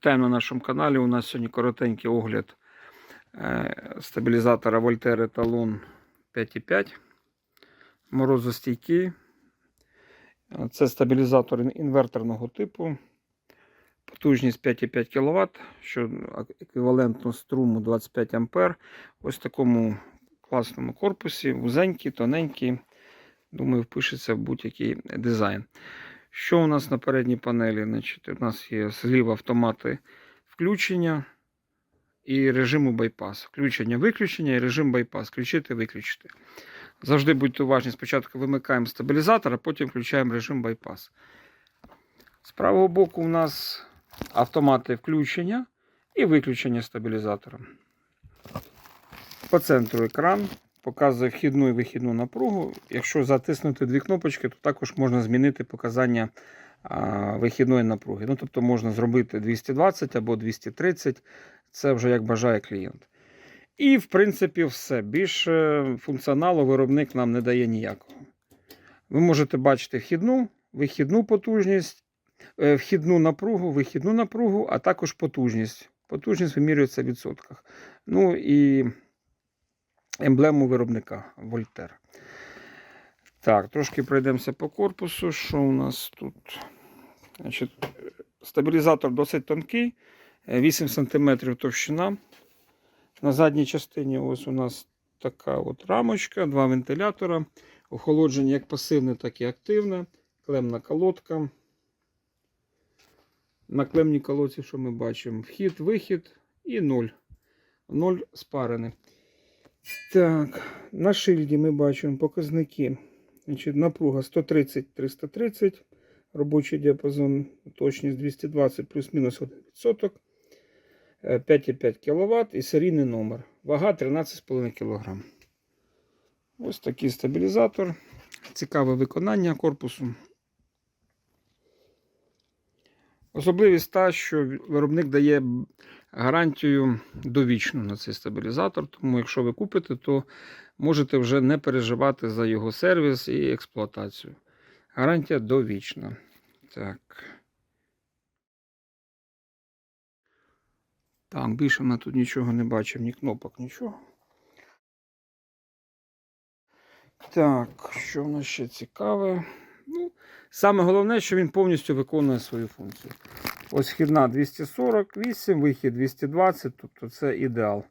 Вітаємо на нашому каналі. У нас сьогодні коротенький огляд е, стабілізатора Voltaire Talon 5.5. Морозостійкий. Е, Це стабілізатор ін- інверторного типу. Потужність 5,5 кВт, що еквівалентно струму 25 А. Ось в такому класному корпусі, вузенький, тоненький. Думаю, впишеться в будь-який дизайн. Що у нас на передній панелі? Значить, у нас є зліва автомати включення і режиму байпас. Включення, виключення і режим байпас. Включити, виключити. Завжди будьте уважні. Спочатку вимикаємо стабілізатор, а потім включаємо режим байпас. З правого боку у нас автомати включення і виключення стабілізатора. По центру екран показує вхідну і вихідну напругу. Якщо затиснути дві кнопочки, то також можна змінити показання вихідної напруги. Ну, тобто можна зробити 220 або 230, це вже як бажає клієнт. І, в принципі, все. Більше функціоналу виробник нам не дає ніякого. Ви можете бачити вхідну, вихідну потужність, е, вхідну напругу, вихідну напругу, а також потужність. Потужність вимірюється в відсотках. Ну і емблему виробника Voltaire. Так, трошки пройдемося по корпусу. Що у нас тут? Значить, стабілізатор досить тонкий, е, 8 см товщина. На задній частині ось у нас така от рамочка, два вентилятора. Охолодження як пасивне, так і активне. Клемна колодка. На клемній колодці, що ми бачимо? Вхід, вихід і 0. 0 спарений. Так, на шильді ми бачимо показники. Значить, напруга 130-330, робочий діапазон, точність 220 плюс-мінус 1%, е, 5,5 кВт і серійний номер. Вага 13,5 кг. Ось такий стабілізатор. Цікаве виконання корпусу. Особливість та, що виробник дає гарантію довічну на цей стабілізатор. Тому, якщо ви купите, то можете вже не переживати за його сервіс і експлуатацію. Гарантія довічна. Так. Так, більше ми тут нічого не бачимо, ні кнопок, нічого. Так, що в нас ще цікаве? Ну, саме головне, що він повністю виконує свою функцію. Ось хідна 248, вихід 220, тобто це ідеал.